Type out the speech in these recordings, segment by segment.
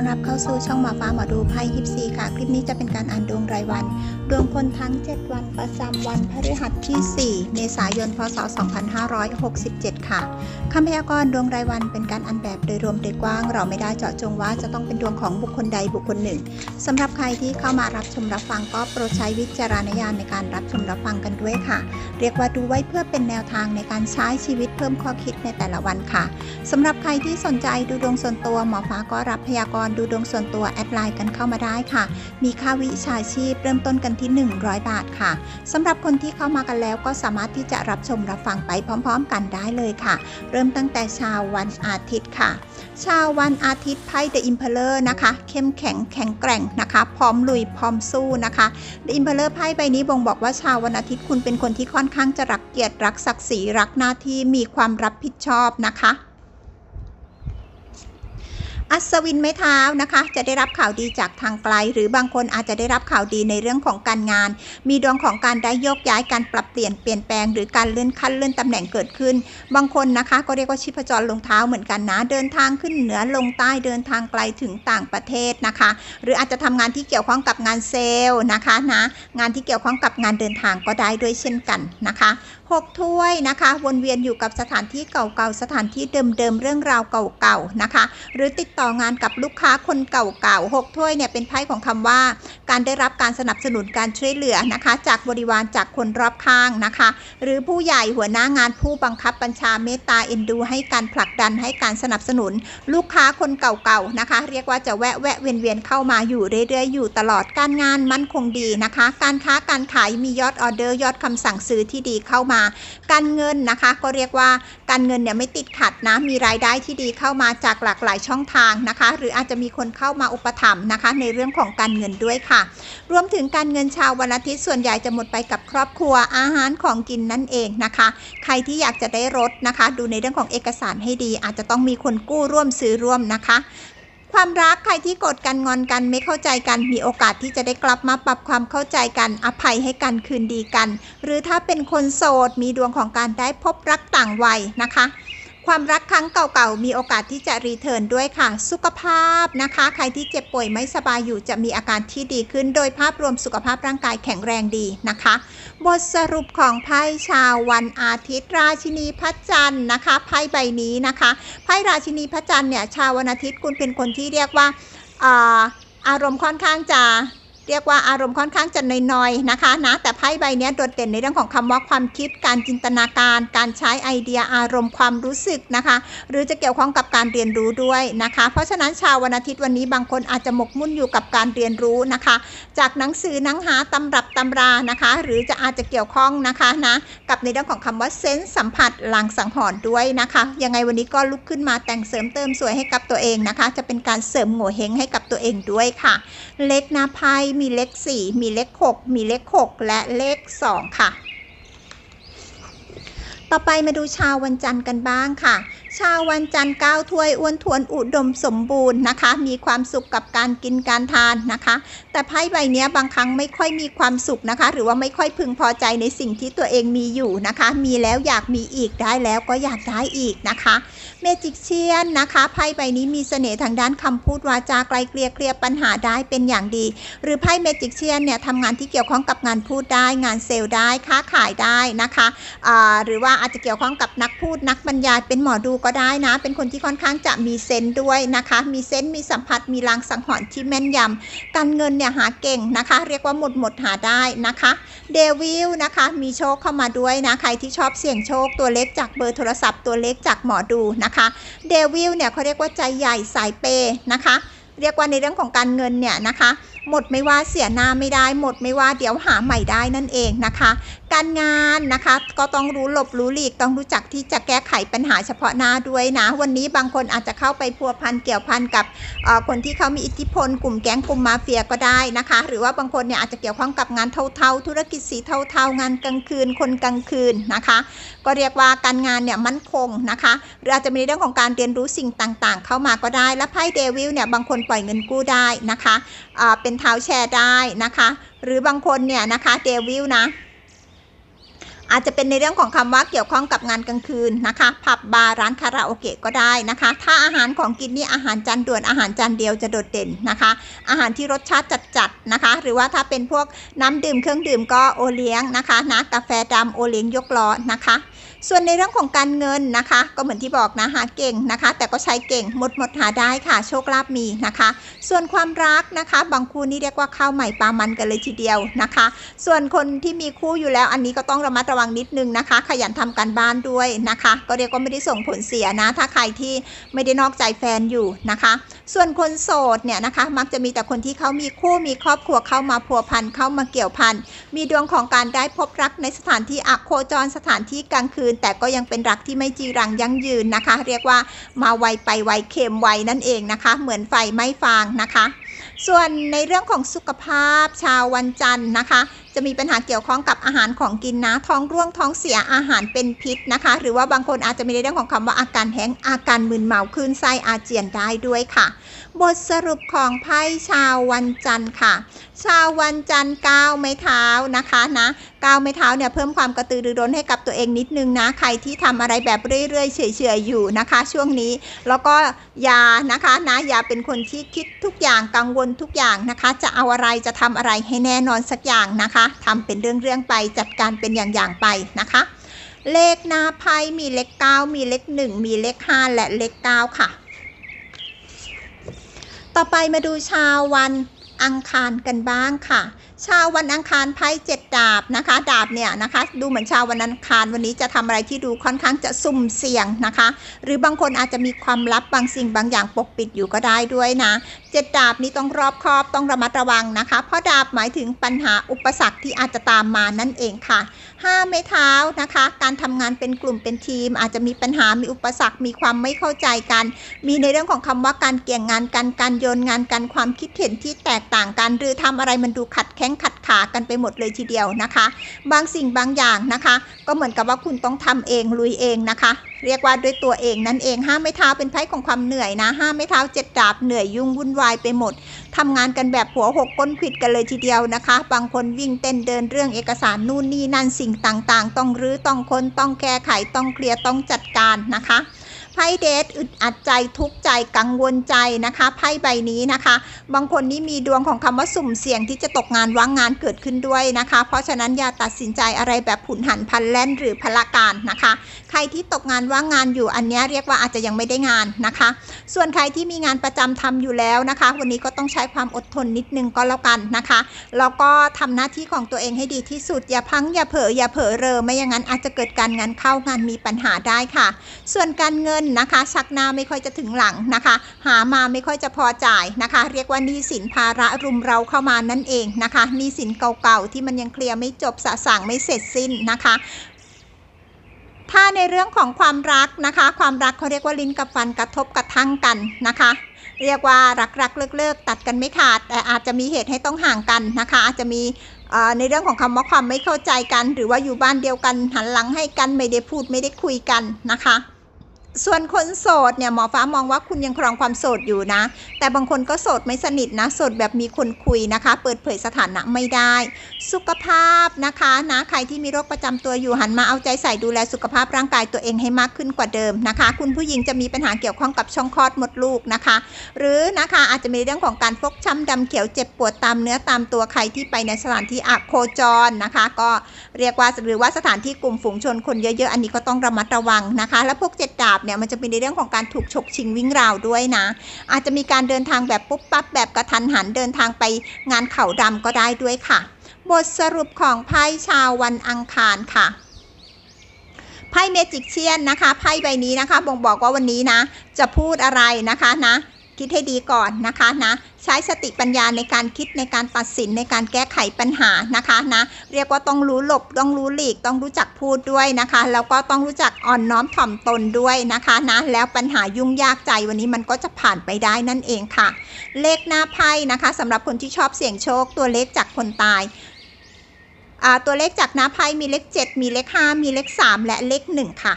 ต้อนรับเข้าสู่ช่องหมอฟ้าหมอดูไพ่ยิปซีค่ะ คลิปนี้จะเป็นการอ่านดวงรายวัน ดวงคนทั้ง 7 วันประจำวันพฤหัสที่ 4 เมษายน พศ 2567 ค่ะคำพยากรณ์ดวงรายวันเป็นการอ่านแบบโดยรวมโดยกว้าง เราไม่ได้เจาะจงว่าจะต้องเป็นดวงของบุคคลใดบุคคลหนึ่งสำหรับใครที่เข้ามารับชมรับฟังก็โปรดใช้วิจารณญาณในการรับชมรับฟังกันด้วยค่ะ เรียกว่าดูไว้เพื่อเป็นแนวทางในการใช้ชีวิตเพิ่มข้อคิดในแต่ละวันค่ะสำหรับใครที่สนใจดูดวงส่วนตัวหมอฟ้าก็รับพยากรดูดวงส่วนตัวแอดไลน์กันเข้ามาได้ค่ะ มีค่าวิชาชีพเริ่มต้นกันที่ 100 บาทค่ะสำหรับคนที่เข้ามากันแล้วก็สามารถที่จะรับชมรับฟังไปพร้อม ๆ กันได้เลยค่ะ เริ่มตั้งแต่ชาววันอาทิตย์ค่ะ ชาววันอาทิตย์ไพ่ The Emperor นะคะ เข้มแข็งแข็งแกร่งนะคะ พร้อมลุยพร้อมสู้นะคะ The Emperor ไพ่ใบนี้บ่งบอกว่าชาววันอาทิตย์คุณเป็นคนที่ค่อนข้างจะรักเกียรติรักศักดิ์ศรีรักหน้าที่มีความรับผิดชอบนะคะ อัศวินไม้เท้านะคะ จะได้รับข่าวดีจากทางไกล หรือบางคนอาจจะได้รับข่าวดีในเรื่องของการงาน มีดวงของการได้โยกย้ายการปรับเปลี่ยนเปลี่ยนแปลงหรือการเลื่อนขั้นเลื่อนตำแหน่งเกิดขึ้น บางคนนะคะ ก็เรียกว่าชีพจรลงเท้าเหมือนกันนะ เดินทางขึ้นเหนือลงใต้เดินทางไกลถึงต่างประเทศนะคะ หรืออาจจะทำงานที่เกี่ยวข้องกับงานเซลล์นะคะนะงานที่เกี่ยวข้องกับงานเดินทางก็ได้ด้วยเช่นกันนะคะหกถ้วยนะคะ วนเวียนอยู่กับสถานที่เก่าๆสถานที่เดิมๆเรื่องราวเก่าๆนะคะ หรือติดต่องานกับลูกค้าคนเก่าๆหกถ้วยเนี่ยเป็นไพ่ของคำว่า การได้รับการสนับสนุนการช่วยเหลือนะคะ จากบริวารจากคนรอบข้างนะคะ หรือผู้ใหญ่หัวหน้างานผู้บังคับบัญชาเมตตาเอ็นดู ให้การผลักดันให้การสนับสนุน ลูกค้าคนเก่าๆนะคะ เรียกว่าจะแวะแวะเวียนเวียนเข้ามาอยู่เรื่อยๆอยู่ตลอดการงานมั่นคงดีนะคะ การค้าการขายมียอดออเดอร์ยอดคำสั่งซื้อที่ดีเข้ามา การเงินนะคะก็เรียกว่าการเงินเนี่ยไม่ติดขัดนะมีรายได้ที่ดีเข้ามาจากหลากหลายช่องทางนะคะ หรืออาจจะมีคนเข้ามาอุปถัมภ์นะคะ ในเรื่องของการเงินด้วยค่ะ รวมถึงการเงินชาววันอาทิตย์ส่วนใหญ่จะหมดไปกับครอบครัวอาหารของกินนั่นเองนะคะ ใครที่อยากจะได้รถนะคะ ดูในเรื่องของเอกสารให้ดี อาจจะต้องมีคนกู้ร่วมซื้อร่วมนะคะความรักใครที่กดกันงอนกันไม่เข้าใจกัน มีโอกาสที่จะได้กลับมาปรับความเข้าใจกันอภัยให้กันคืนดีกัน หรือถ้าเป็นคนโสดมีดวงของการได้พบรักต่างวัยนะคะ ความรักครั้งเก่าๆ มีโอกาสที่จะรีเทิร์นด้วยค่ะ สุขภาพนะคะ ใครที่เจ็บป่วยไม่สบายอยู่จะมีอาการที่ดีขึ้น โดยภาพรวมสุขภาพร่างกายแข็งแรงดีนะคะ บทสรุปของไพ่ชาววันอาทิตย์ ราชินีพระจันทร์นะคะไพ่ใบนี้นะคะไพ่ราชินีพระจันทร์เนี่ยชาววันอาทิตย์คุณเป็นคนที่เรียกว่าอาอารมณ์ค่อนข้างจะ เรียกว่าอารมณ์ค่อนข้างจะน้อยๆนะคะนะแต่ไพ่ใบนี้โดดเด่นในเรื่องของคำว่าความคิดการจินตนาการ การใช้ไอเดียอารมณ์ความรู้สึกนะคะ หรือจะเกี่ยวข้องกับการเรียนรู้ด้วยนะคะ เพราะฉะนั้นชาววันอาทิตย์วันนี้บางคนอาจจะหมกมุ่นอยู่กับการเรียนรู้นะคะ จากหนังสือหนังหาตำรับตำรานะคะ หรือจะอาจจะเกี่ยวข้องนะคะนะกับในเรื่องของคำว่าเซนส์สัมผัสหลางสังหรณ์ด้วยนะคะยังไงวันนี้ก็ลุกขึ้นมาแต่งเสริมเติมสวยให้กับตัวเองนะคะ จะเป็นการเสริมโง่เฮงให้กับตัวเองด้วยค่ะ เลขหน้าไพ่มีเลข4 มีเลข 6 มีเลข 6 และเลข 2 ค่ะ ต่อไปมาดูชาววันจันทร์กันบ้างค่ะชาววันจันทร์ก้าวถ้วยอ้วนทวนอุดมสมบูรณ์นะคะ มีความสุขกับการกินการทานนะคะ แต่ไพ่ใบนี้บางครั้งไม่ค่อยมีความสุขนะคะ หรือว่าไม่ค่อยพึงพอใจในสิ่งที่ตัวเองมีอยู่นะคะ มีแล้วอยากมีอีกได้แล้วก็อยากได้อีกนะคะเมจิกเชียนนะคะไพ่ใบนี้มีเสน่ห์ทางด้านคำพูดวาจาไกลเกลี่ยเคลียร์ปัญหาได้เป็นอย่างดี หรือไพ่เมจิกเชียนเนี่ยทำงานที่เกี่ยวข้องกับงานพูดได้ งานเซลล์ได้ค้าขายได้นะคะอ่าหรือว่าอาจจะเกี่ยวข้องกับนักพูดนักบรรยายเป็นหมอดูก็ได้นะ เป็นคนที่ค่อนข้างจะมีเซนด้วยนะคะ มีเซนมีสัมผัส มีลางสังหรณ์ที่แม่นยำการเงินเนี่ยหาเก่งนะคะ เรียกว่าหมดหมดหาได้นะคะ เดวิลนะคะ มีโชคเข้ามาด้วยนะ ใครที่ชอบเสี่ยงโชคตัวเล็กจากเบอร์โทรศัพท์ตัวเล็กจากหมอดูนะคะ เดวิลเนี่ยเขาเรียกว่าใจใหญ่สายเปย์นะคะเรียกว่าในเรื่องของการเงินเนี่ยนะคะ หมดไม่ว่าเสียหน้าไม่ได้ หมดไม่ว่าเดี๋ยวหาใหม่ได้นั่นเองนะคะ การงานนะคะ ก็ต้องรู้หลบรู้หลีกต้องรู้จักที่จะแก้ไขปัญหาเฉพาะหน้าด้วยนะ วันนี้บางคนอาจจะเข้าไปพัวพันเกี่ยวพันกับคนที่เขามีอิทธิพล กลุ่มแก๊งกลุ่มมาเฟียก็ได้นะคะ หรือว่าบางคนเนี่ยอาจจะเกี่ยวข้องกับงานเทาๆ ธุรกิจสีเทาๆ งานกลางคืน คนกลางคืนนะคะ ก็เรียกว่าการงานเนี่ยมั่นคงนะคะ หรืออาจจะมีเรื่องของการเรียนรู้สิ่งต่างๆ เข้ามาก็ได้ และไพ่เดวิลเนี่ยบางคนปล่อยเงินกู้ได้นะคะเป็นเท้าแชร์ได้นะคะ หรือบางคนเนี่ยนะคะเดวิลนะ อาจจะเป็นในเรื่องของคำว่าเกี่ยวข้องกับงานกลางคืนนะคะ ผับบาร์ร้านคาราโอเกะก็ได้นะคะ ถ้าอาหารของกินนี่อาหารจานด่วนอาหารจานเดียวจะโดดเด่นนะคะ อาหารที่รสชาติจัดๆนะคะ หรือว่าถ้าเป็นพวกน้ำดื่มเครื่องดื่มก็โอเลี้ยงนะคะนะกาแฟดำโอเลี้ยงยกล้อนะคะ ส่วนในเรื่องของการเงินนะคะ ก็เหมือนที่บอกนะหาเก่งนะคะ แต่ก็ใช้เก่งหมดหมดหาได้ค่ะ โชคลาภมีนะคะ ส่วนความรักนะคะ บางคู่นี่เรียกว่าข้าวใหม่ปลามันกันเลยทีเดียวนะคะ ส่วนคนที่มีคู่อยู่แล้วอันนี้ก็ต้องระมัดระวังนิดนึงนะคะ ขยันทำการบ้านด้วยนะคะ ก็เรียกว่าไม่ได้ส่งผลเสียนะ ถ้าใครที่ไม่ได้นอกใจแฟนอยู่นะคะ ส่วนคนโสดเนี่ยนะคะ มักจะมีแต่คนที่เขามีคู่มีครอบครัวเข้ามาพัวพันเข้ามาเกี่ยวพันมีดวงของการได้พบรักในสถานที่อะโคจรสถานที่กลางคืนแต่ก็ยังเป็นรักที่ไม่จีรังยั่งยืนนะคะ เรียกว่ามาไวไปไวเค็มไวนั่นเองนะคะ เหมือนไฟไม่ฟางนะคะ ส่วนในเรื่องของสุขภาพชาววันจันทร์นะคะ จะมีปัญหาเกี่ยวข้องกับอาหารของกินนะ ท้องร่วงท้องเสียอาหารเป็นพิษนะคะ หรือว่าบางคนอาจจะมีในเรื่องของคำว่าอาการแห้งอาการมึนเมาคลื่นไส้อาเจียนได้ด้วยค่ะ บทสรุปของไพ่ชาววันจันทร์ค่ะ ชาววันจันทร์ก้าวไม้เท้านะคะนะก้าวไม้เท้าเนี่ยเพิ่มความกระตือรือร้นให้กับตัวเองนิดนึงนะใครที่ทำอะไรแบบเรื่อยๆเฉยๆอยู่นะคะ ช่วงนี้แล้วก็อย่านะคะนะอย่าเป็นคนที่คิดทุกอย่างกังวลทุกอย่างนะคะ จะเอาอะไรจะทำอะไรให้แน่นอนสักอย่างนะคะทำเป็นเรื่องๆไปจัดการเป็นอย่างๆไปนะคะ เลขหน้าไพ่มีเลข9มีเลข1มีเลข5และเลข9ค่ะ ต่อไปมาดูชาววัน อังคารกันบ้างค่ะ ชาววันอังคารไพ่เจ็ดดาบนะคะ ดาบเนี่ยนะคะ ดูเหมือนชาววันอังคารวันนี้จะทำอะไรที่ดูค่อนข้างจะสุ่มเสี่ยงนะคะ หรือบางคนอาจจะมีความลับบางสิ่งบางอย่างปกปิดอยู่ก็ได้ด้วยนะเจ็ดดาบนี้ต้องรอบคอบต้องระมัดระวังนะคะ เพราะดาบหมายถึงปัญหาอุปสรรคที่อาจจะตามมานั่นเองค่ะ ห้าไม้เท้านะคะ การทำงานเป็นกลุ่มเป็นทีม อาจจะมีปัญหามีอุปสรรคมีความไม่เข้าใจกัน มีในเรื่องของคำว่าการเกี่ยงงานกันการโยนงานกันความคิดเห็นที่แตกต่างกัน หรือทำอะไรมันดูขัดแข้งขัดขากันไปหมดเลยทีเดียวนะคะ บางสิ่งบางอย่างนะคะ ก็เหมือนกับว่าคุณต้องทำเองลุยเองนะคะ เรียกว่าด้วยตัวเองนั่นเองห้าไม้เท้าเป็นไพ่ของความเหนื่อยนะห้าไม้เท้าเจ็ดดาบเหนื่อยยุ่งวุ่นวายไปหมดทำงานกันแบบหัวหกก้นขิดกันเลยทีเดียวนะคะ บางคนวิ่งเต้นเดินเรื่องเอกสารนู่นนี่นั่นสิ่งต่างๆ ต้องรื้อต้องค้นต้องแก้ไขต้องเคลียร์ต้องจัดการนะคะ ไพ่เดทอึดอัดใจทุกข์ใจกังวลใจนะคะไพ่ใบนี้นะคะ บางคนนี่มีดวงของคำว่าสุ่มเสี่ยงที่จะตกงานว่างงานเกิดขึ้นด้วยนะคะ เพราะฉะนั้นอย่าตัดสินใจอะไรแบบผุนหันพันแล่นหรือพละการนะคะ ใครที่ตกงานว่างงานอยู่อันนี้เรียกว่าอาจจะยังไม่ได้งานนะคะ ส่วนใครที่มีงานประจำทำอยู่แล้วนะคะ วันนี้ก็ต้องใช้ความอดทนนิดนึงก็แล้วกันนะคะแล้วก็ทำหน้าที่ของตัวเองให้ดีที่สุด อย่าพังอย่าเผลออย่าเผลอเรอไม่อย่างนั้นอาจจะเกิดการงานเข้างานมีปัญหาได้ค่ะ ส่วนการเงินนะคะ ชักหน้าไม่ค่อยจะถึงหลังนะคะ หามาไม่ค่อยจะพอจ่ายนะคะ เรียกว่าหนี้สินภาระรุมเราเข้ามานั่นเองนะคะหนี้สินเก่าๆที่มันยังเคลียร์ไม่จบสะสางไม่เสร็จสิ้นนะคะถ้าในเรื่องของความรักนะคะ ความรักเขาเรียกว่าลิ้นกับฟันกระทบกระทั่งกันนะคะ เรียกว่ารักรักเลิกเลิกตัดกันไม่ขาด แต่อาจจะมีเหตุให้ต้องห่างกันนะคะ อาจจะมีในเรื่องของคำว่าความไม่เข้าใจกัน หรือว่าอยู่บ้านเดียวกันหันหลังให้กันไม่ได้พูดไม่ได้คุยกันนะคะ ส่วนคนโสดเนี่ยหมอฟ้ามองว่าคุณยังครองความโสดอยู่นะ แต่บางคนก็โสดไม่สนิทนะโสดแบบมีคนคุยนะคะ เปิดเผยสถานะไม่ได้ สุขภาพนะคะนะใครที่มีโรคประจำตัวอยู่หันมาเอาใจใส่ดูแลสุขภาพร่างกายตัวเองให้มากขึ้นกว่าเดิมนะคะ คุณผู้หญิงจะมีปัญหาเกี่ยวข้องกับช่องคลอดมดลูกนะคะ หรือนะคะอาจจะมีเรื่องของการฟกช้ำดำเขียวเจ็บปวดตามเนื้อตามตัวใครที่ไปในสถานที่อะโคจรนะคะ ก็เรียกว่าหรือว่าสถานที่กลุ่มฝูงชนคนเยอะๆ อันนี้ก็ต้องระมัดระวังนะคะ แล้วพวกเจ็ดดาบเนี่ยมันจะเป็นในเรื่องของการถูกฉกชิงวิ่งราวด้วยนะ อาจจะมีการเดินทางแบบปุ๊บปั๊บแบบกระทันหันเดินทางไปงานเขาดำก็ได้ด้วยค่ะ บทสรุปของไพ่ชาววันอังคารค่ะไพ่เมจิกเชียนนะคะไพ่ใบนี้นะคะบ่งบอกว่าวันนี้นะ จะพูดอะไรนะคะนะ คิดให้ดีก่อนนะคะนะใช้สติปัญญาในการคิดในการตัดสินในการแก้ไขปัญหานะคะนะเรียกว่าต้องรู้หลบต้องรู้หลีกต้องรู้จักพูดด้วยนะคะแล้วก็ต้องรู้จักอ่อนน้อมถ่อมตนด้วยนะคะนะแล้วปัญหายุ่งยากใจวันนี้มันก็จะผ่านไปได้นั่นเองค่ะ เลขหน้าไพ่นะคะสำหรับคนที่ชอบเสี่ยงโชค ตัวเลขจากคนตายอ่าตัวเลขจากหน้าไพ่มีเลข 7 มีเลข 5 มีเลข 3 และเลข 1 ค่ะ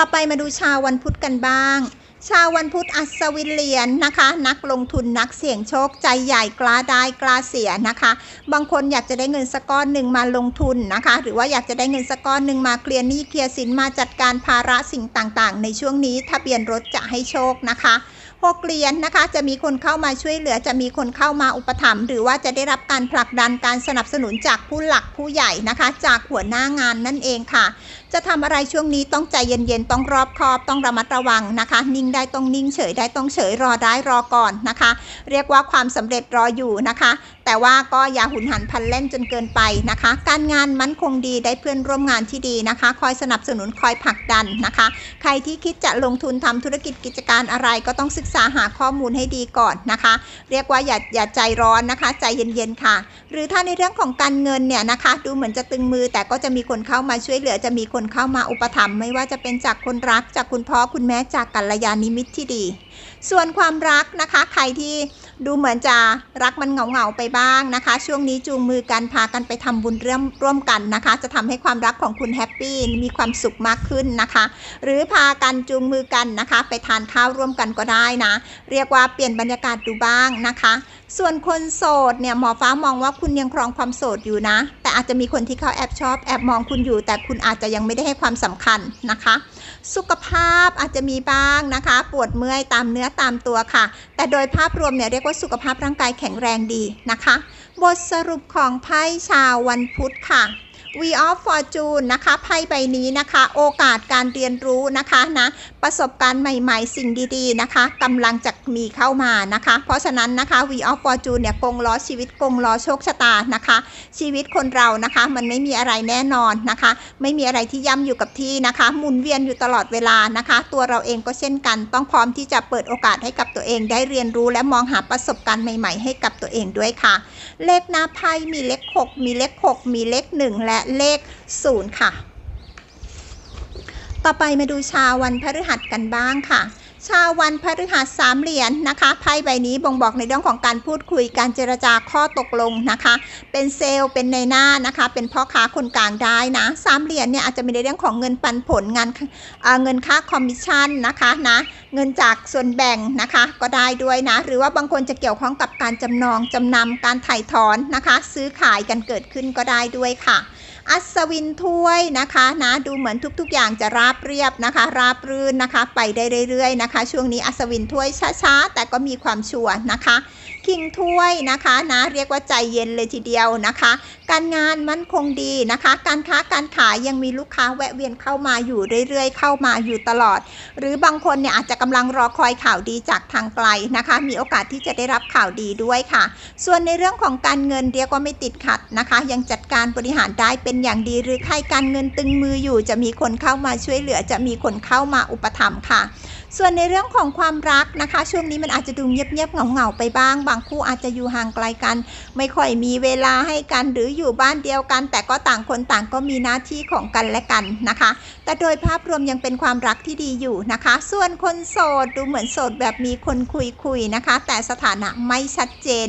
ต่อไปมาดูชาววันพุธกันบ้าง ชาววันพุธอัศวินเหรียญนะคะ นักลงทุนนักเสี่ยงโชคใจใหญ่กล้าได้กล้าเสียนะคะ บางคนอยากจะได้เงินสักก้อนหนึ่งมาลงทุนนะคะ หรือว่าอยากจะได้เงินสักก้อนหนึ่งมาเคลียร์หนี้เคลียร์สินมาจัดการภาระสิ่งต่างๆ ในช่วงนี้ทะเบียนรถจะให้โชคนะคะหกเหรียญนะคะ จะมีคนเข้ามาช่วยเหลือจะมีคนเข้ามาอุปถัมภ์หรือว่าจะได้รับการผลักดันการสนับสนุนจากผู้หลักผู้ใหญ่นะคะ จากหัวหน้างานนั่นเองค่ะจะทำอะไรช่วงนี้ต้องใจเย็นๆ ต้องรอบคอบ ต้องระมัดระวังนะคะ นิ่งได้ต้องนิ่งเฉยได้ต้องเฉยรอได้รอก่อนนะคะ เรียกว่าความสำเร็จรออยู่นะคะ แต่ว่าก็อย่าหุนหันพันเล่นจนเกินไปนะคะ การงานมั่นคงดีได้เพื่อนร่วมงานที่ดีนะคะ คอยสนับสนุนคอยผลักดันนะคะ ใครที่คิดจะลงทุนทำธุรกิจกิจการอะไรก็ต้องศึกษาหาข้อมูลให้ดีก่อนนะคะ เรียกว่าอย่าอย่าใจร้อนนะคะ ใจเย็นๆค่ะ หรือถ้าในเรื่องของการเงินเนี่ยนะคะ ดูเหมือนจะตึงมือแต่ก็จะมีคนเข้ามาช่วยเหลือจะมีคนคนเข้ามาอุปถัมภ์ไม่ว่าจะเป็นจากคนรักจากคุณพ่อคุณแม่จากกัลยาณมิตรที่ดี ส่วนความรักนะคะ ใครที่ดูเหมือนจะรักมันเหงาๆไปบ้างนะคะ ช่วงนี้จูงมือกันพากันไปทำบุญเรื่มร่วมกันนะคะ จะทำให้ความรักของคุณแฮปปี้มีความสุขมากขึ้นนะคะ หรือพากันจูงมือกันนะคะ ไปทานข้าวร่วมกันก็ได้นะ เรียกว่าเปลี่ยนบรรยากาศดูบ้างนะคะ ส่วนคนโสดเนี่ยหมอฟ้ามองว่าคุณยังครองความโสดอยู่นะ แต่อาจจะมีคนที่เขาแอบชอบแอบมองคุณอยู่ แต่คุณอาจจะยังไม่ได้ให้ความสำคัญนะคะ สุขภาพอาจจะมีบ้างนะคะ ปวดเมื่อยตามเนื้อตามตัวค่ะ แต่โดยภาพรวมเนี่ยเรียกว่าสุขภาพร่างกายแข็งแรงดีนะคะ บทสรุปของไพ่ชาววันพุธค่ะ V of Fortune นะคะไพ่ใบนี้นะคะ โอกาสการเรียนรู้นะคะนะประสบการณ์ใหม่ๆ สิ่งดีๆนะคะกำลังจะมีเข้ามานะคะ เพราะฉะนั้นนะคะ V of Fortune เนี่ยกงล้อชีวิตกงล้อโชคชะตานะคะ ชีวิตคนเรานะคะมันไม่มีอะไรแน่นอนนะคะ ไม่มีอะไรที่ย่ำอยู่กับที่นะคะ หมุนเวียนอยู่ตลอดเวลานะคะ ตัวเราเองก็เช่นกัน ต้องพร้อมที่จะเปิดโอกาสให้กับตัวเองได้เรียนรู้และมองหาประสบการณ์ใหม่ ๆ ให้กับตัวเองด้วยค่ะ เลขหน้าไพ่มีเลข 6 มีเลข 6 มีเลข 1 และเลข 0 ค่ะ ต่อไปมาดูชาววันพฤหัสกันบ้างค่ะชาววันพฤหัสสามเหรียญนะคะไพ่ใบนี้บ่งบอกในเรื่องของการพูดคุยการเจรจาข้อตกลงนะคะ เป็นเซลล์เป็นในหน้านะคะ เป็นพ่อค้าคนกลางได้นะสามเหรียญเนี่ยอาจจะมีในเรื่องของเงินปันผลงานเเงินค่าคอมมิชชั่นนะคะนะเงินจากส่วนแบ่งนะคะก็ได้ด้วยนะ หรือว่าบางคนจะเกี่ยวข้องกับการจำนองจำนำการถ่ายถอนนะคะ ซื้อขายกันเกิดขึ้นก็ได้ด้วยค่ะ อัศวินถ้วยนะคะนะดูเหมือนทุก ๆ อย่างจะราบเรียบนะคะ ราบรื่นนะคะ ไปได้เรื่อยๆนะคะ ช่วงนี้อัศวินถ้วยช้าๆแต่ก็มีความชัวร์นะคะคิงถ้วยนะคะนะเรียกว่าใจเย็นเลยทีเดียวนะคะ การงานมั่นคงดีนะคะ การค้าการขายยังมีลูกค้าแวะเวียนเข้ามาอยู่เรื่อยๆ เข้ามาอยู่ตลอด หรือบางคนเนี่ยอาจจะกำลังรอคอยข่าวดีจากทางไกลนะคะ มีโอกาสที่จะได้รับข่าวดีด้วยค่ะ ส่วนในเรื่องของการเงินเรียกว่าไม่ติดขัดนะคะ ยังจัดการบริหารได้เป็นอย่างดี หรือใครการเงินตึงมืออยู่ จะมีคนเข้ามาช่วยเหลือจะมีคนเข้ามาอุปถัมภ์ค่ะ ส่วนในเรื่องของความรักนะคะ ช่วงนี้มันอาจจะดูเงียบๆเหงาๆไปบ้าง บางคู่อาจจะอยู่ห่างไกลกัน ไม่ค่อยมีเวลาให้กันหรืออยู่บ้านเดียวกัน แต่ก็ต่างคนต่างก็มีหน้าที่ของกันและกันนะคะ แต่โดยภาพรวมยังเป็นความรักที่ดีอยู่นะคะ ส่วนคนโสดดูเหมือนโสดแบบมีคนคุยคุยนะคะ แต่สถานะไม่ชัดเจน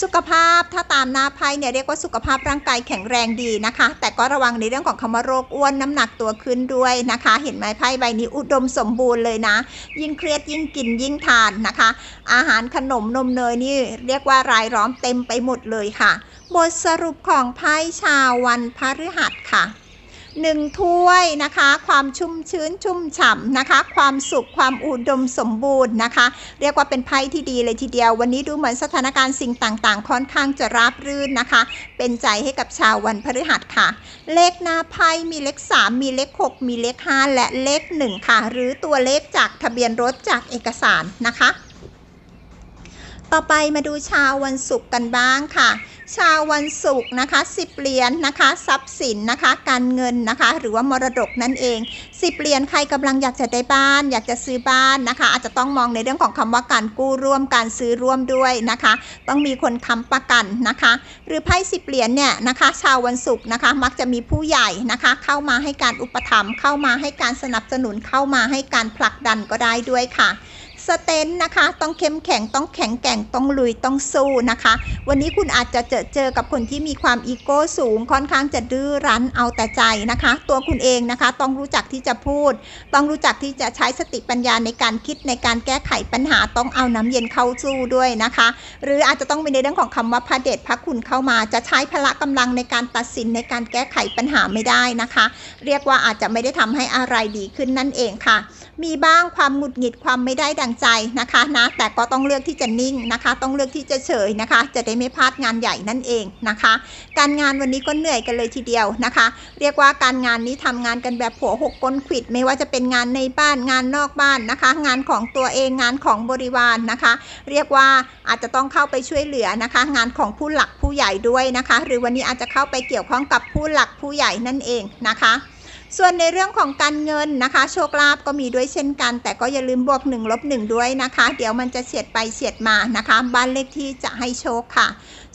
สุขภาพถ้าตามหน้าไพ่เนี่ยเรียกว่าสุขภาพร่างกายแข็งแรงดีนะคะ แต่ก็ระวังในเรื่องของคำว่าโรคอ้วนน้ำหนักตัวขึ้นด้วยนะคะ เห็นไหมไพ่ใบนี้อุดมสมบูรณ์เลยนะยิ่งเครียดยิ่งกินยิ่งทานนะคะ อาหารขนมนมเนยนี่เรียกว่ารายล้อมเต็มไปหมดเลยค่ะ บทสรุปของไพ่ชาววันพฤหัสค่ะ หนึ่งถ้วยนะคะ ความชุ่มชื้นชุ่มฉ่ำนะคะ ความสุขความอุดมสมบูรณ์นะคะ เรียกว่าเป็นไพ่ที่ดีเลยทีเดียว วันนี้ดูเหมือนสถานการณ์สิ่งต่างๆ ค่อนข้างจะราบรื่นนะคะ เป็นใจให้กับชาววันพฤหัสค่ะ เลขหน้าไพ่มีเลข 3 มีเลข 6 มีเลข 5 และเลข 1 ค่ะ หรือตัวเลขจากทะเบียนรถจากเอกสารนะคะ ต่อไปมาดูชาววันศุกร์กันบ้างค่ะ ชาววันศุกร์นะคะ 10 เหรียญนะคะ ทรัพย์สินนะคะ การเงินนะคะ หรือว่ามรดกนั่นเอง 10 เหรียญใครกำลังอยากจะได้บ้าน อยากจะซื้อบ้านนะคะ อาจจะต้องมองในเรื่องของคำว่าการกู้ร่วมการซื้อร่วมด้วยนะคะ ต้องมีคนค้ำประกันนะคะ หรือไพ่สิบเหรียญเนี่ยนะคะ ชาววันศุกร์นะคะ มักจะมีผู้ใหญ่นะคะ เข้ามาให้การอุปถัมภ์เข้ามาให้การสนับสนุนเข้ามาให้การผลักดันก็ได้ด้วยค่ะ สเตนนะคะ ต้องเข้มแข็งต้องแข็งแกร่งต้องลุยต้องสู้นะคะ วันนี้คุณอาจจะเจอเจอกับคนที่มีความอีโก้สูงค่อนข้างจะดื้อรั้นเอาแต่ใจนะคะ ตัวคุณเองนะคะ ต้องรู้จักที่จะพูด ต้องรู้จักที่จะใช้สติปัญญาในการคิดในการแก้ไขปัญหาต้องเอาน้ำเย็นเข้าสู้ด้วยนะคะ หรืออาจจะต้องเป็นในเรื่องของคำว่าพระเดชพระคุณเข้ามา จะใช้พละกำลังในการตัดสินในการแก้ไขปัญหาไม่ได้นะคะ เรียกว่าอาจจะไม่ได้ทำให้อะไรดีขึ้นนั่นเองค่ะมีบ้างความหงุดหงิดความไม่ได้ดังใจนะคะนะแต่ก็ต้องเลือกที่จะนิ่งนะคะ ต้องเลือกที่จะเฉยนะคะ จะได้ไม่พลาดงานใหญ่นั่นเองนะคะ การงานวันนี้ก็เหนื่อยกันเลยทีเดียวนะคะ เรียกว่าการงานนี้ทำงานกันแบบหัวหกก้นขิด ไม่ว่าจะเป็นงานในบ้านงานนอกบ้านนะคะ งานของตัวเองงานของบริวารนนะคะ เรียกว่าอาจจะต้องเข้าไปช่วยเหลือนะคะ งานของผู้หลักผู้ใหญ่ด้วยนะคะ หรือวันนี้อาจจะเข้าไปเกี่ยวข้องกับผู้หลักผู้ใหญ่นั่นเองนะคะ ส่วนในเรื่องของการเงินนะคะ โชคลาภก็มีด้วยเช่นกัน แต่ก็อย่าลืมบวก1ลบ1ด้วยนะคะ เดี๋ยวมันจะเฉียดไปเฉียดมานะคะ บ้านเลขที่จะให้โชคค่ะ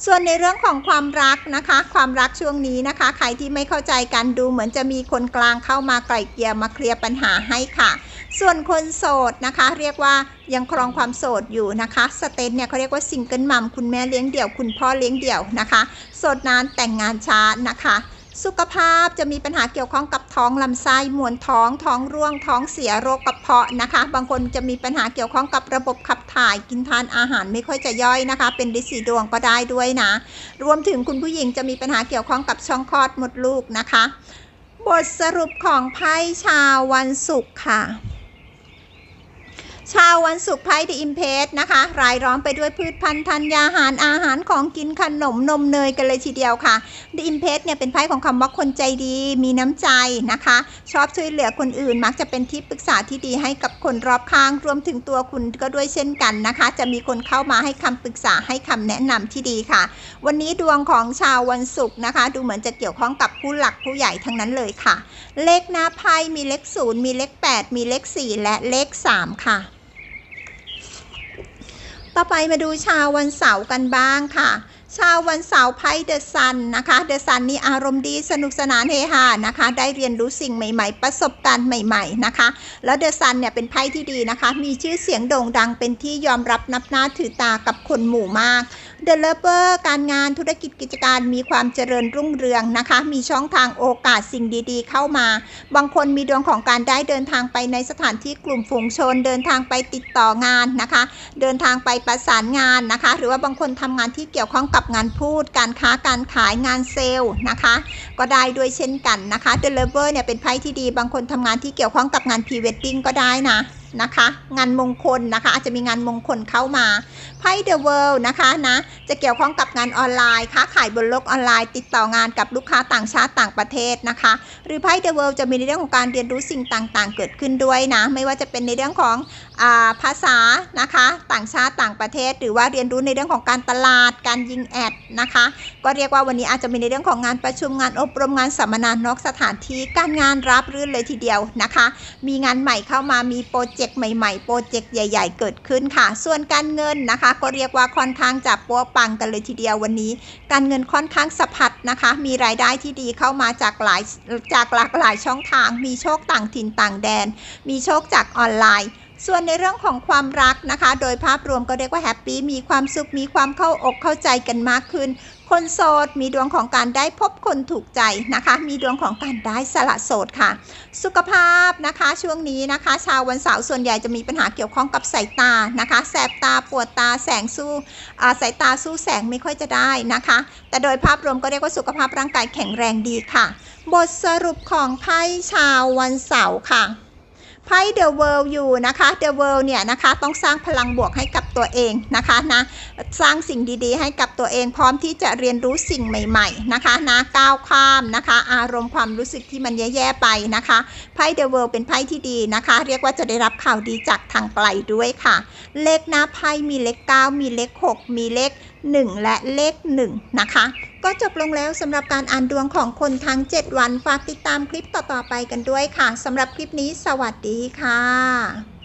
ส่วนในเรื่องของความรักนะคะ ความรักช่วงนี้นะคะ ใครที่ไม่เข้าใจกันดูเหมือนจะมีคนกลางเข้ามาไกล่เกลี่ยมาเคลียร์ปัญหาให้ค่ะ ส่วนคนโสดนะคะ เรียกว่ายังครองความโสดอยู่นะคะ สเตนเนี่ยเขาเรียกว่าซิงเกิลมัมคุณแม่เลี้ยงเดี่ยวคุณพ่อเลี้ยงเดี่ยวนะคะ โสดนานแต่งงานช้านะคะ สุขภาพจะมีปัญหาเกี่ยวข้องกับท้องลำไส้มวนท้องท้องร่วงท้องเสียโรคกระเพาะนะคะ บางคนจะมีปัญหาเกี่ยวข้องกับระบบขับถ่ายกินทานอาหารไม่ค่อยจะย่อยนะคะ เป็นดิสีดวงก็ได้ด้วยนะ รวมถึงคุณผู้หญิงจะมีปัญหาเกี่ยวข้องกับช่องคลอดมดลูกนะคะ บทสรุปของไพ่ชาววันศุกร์ค่ะชา ววันศุกร์ไพ่ดีอิมเพสนะคะ รายล้อมไปด้วยพืชพันธุ์ธัญญาหารอาหารของกินขนมนมเนยกันเลยทีเดียวค่ะดีอิมเพสเนี่ยเป็นไพ่ของคำว่าคนใจดี มีน้ำใจนะคะ ชอบช่วยเหลือคนอื่นมักจะเป็นที่ปรึกษาที่ดีให้กับคนรอบข้างรวมถึงตัวคุณก็ด้วยเช่นกันนะคะ จะมีคนเข้ามาให้คำปรึกษาให้คำแนะนำที่ดีค่ะ วันนี้ดวงของชาววันศุกร์นะคะ ดูเหมือนจะเกี่ยวข้องกับผู้หลักผู้ใหญ่ทั้งนั้นเลยค่ะ เลขหน้าไพ่มีเลขศูนย์มีเลข8 มีเลข4และเลข3ค่ะ ต่อไปมาดูชาววันเสาร์กันบ้างค่ะ ชาววันเสาร์ไพ่เดอะซันนะคะเดอะซันนี่อารมณ์ดีสนุกสนานเฮฮานะคะ ได้เรียนรู้สิ่งใหม่ๆ ประสบการณ์ใหม่ ๆนะคะ แล้วเดอะซันเนี่ยเป็นไพ่ที่ดีนะคะ มีชื่อเสียงโด่งดังเป็นที่ยอมรับนับหน้าถือตากับคนหมู่มากเดลเ p อร์การงานธุรกิจกิจการมีความเจริญรุ่งเรืองนะคะ มีช่องทางโอกาสสิ่งดีๆ เข้ามา บางคนมีดวงของการได้เดินทางไปในสถานที่กลุ่มฝูงชน เดินทางไปติดต่องานนะคะ เดินทางไปประสานงานนะคะ หรือว่าบางคนทำงานที่เกี่ยวข้องกับงานพูด การค้าการขายงานเซลล์นะคะ ก็ได้ด้วยเช่นกันนะคะเดลเ p อร์เนี่ยเป็นไพ่ที่ดี บางคนทำงานที่เกี่ยวข้องกับงานพรีเวดดิ้งก็ได้นะ นะคะ งานมงคลนะคะ อาจจะมีงานมงคลเข้ามาไพ่เดอะเวิลด์นะคะนะจะเกี่ยวข้องกับงานออนไลน์ค้าขายบนโลกออนไลน์ ติดต่องานกับลูกค้าต่างชาติต่างประเทศนะคะ หรือไพ่เดอะเวิลด์จะมีในเรื่องของการเรียนรู้สิ่งต่างๆ เกิดขึ้นด้วยนะ ไม่ว่าจะเป็นในเรื่องของอาภาษานะคะ ต่างชาติต่างประเทศ หรือว่าเรียนรู้ในเรื่องของการตลาดการยิงแอดนะคะ ก็เรียกว่าวันนี้อาจจะมีในเรื่องของงานประชุมงานอบรมงานสัมมนานอกสถานที่การงานรับรื่นเลยทีเดียวนะคะ มีงานใหม่เข้ามามีโปรเจกต์ใหม่ๆ โปรเจกต์ใหญ่ ๆ เกิดขึ้นค่ะ ส่วนการเงินนะคะ ก็เรียกว่าค่อนข้างจะปัวปังกันเลยทีเดียววันนี้ การเงินค่อนข้างสะพัดนะคะ มีรายได้ที่ดีเข้ามาจากหลายจากหลากหลายช่องทาง มีโชคต่างถิ่นต่างแดน มีโชคจากออนไลน์ ส่วนในเรื่องของความรักนะคะ โดยภาพรวมก็เรียกว่าแฮปปี้มีความสุขมีความเข้าอกเข้าใจกันมากขึ้น คนโสดมีดวงของการได้พบคนถูกใจนะคะ มีดวงของการได้สละโสดค่ะ สุขภาพนะคะช่วงนี้นะคะ ชาววันเสาร์ส่วนใหญ่จะมีปัญหาเกี่ยวข้องกับสายตานะคะ แสบตาปวดตาแสงสู้สายตาสู้แสงไม่ค่อยจะได้นะคะ แต่โดยภาพรวมก็เรียกว่าสุขภาพร่างกายแข็งแรงดีค่ะ บทสรุปของไพ่ชาววันเสาร์ค่ะ ไพ่เดอะเวิลด์อยู่นะคะเดอะเวิลด์เนี่ยนะคะต้องสร้างพลังบวกให้กับตัวเองนะคะนะสร้างสิ่งดีๆ ให้กับตัวเองพร้อมที่จะเรียนรู้สิ่งใหม่ๆนะคะนะก้าวข้ามนะคะ อารมณ์ความรู้สึกที่มันแย่ๆไปนะคะไพ่เดอะเวิลด์เป็นไพ่ที่ดีนะคะ เรียกว่าจะได้รับข่าวดีจากทางไกลด้วยค่ะ เลขหน้าไพ่มีเลข 9 มีเลข 6 มีเลข 1 และเลข 1 นะคะ ก็จบลงแล้วสำหรับการอ่านดวงของคนทั้ง 7 วัน ฝากติดตามคลิปต่อๆไปกันด้วยค่ะสำหรับคลิปนี้สวัสดีค่ะ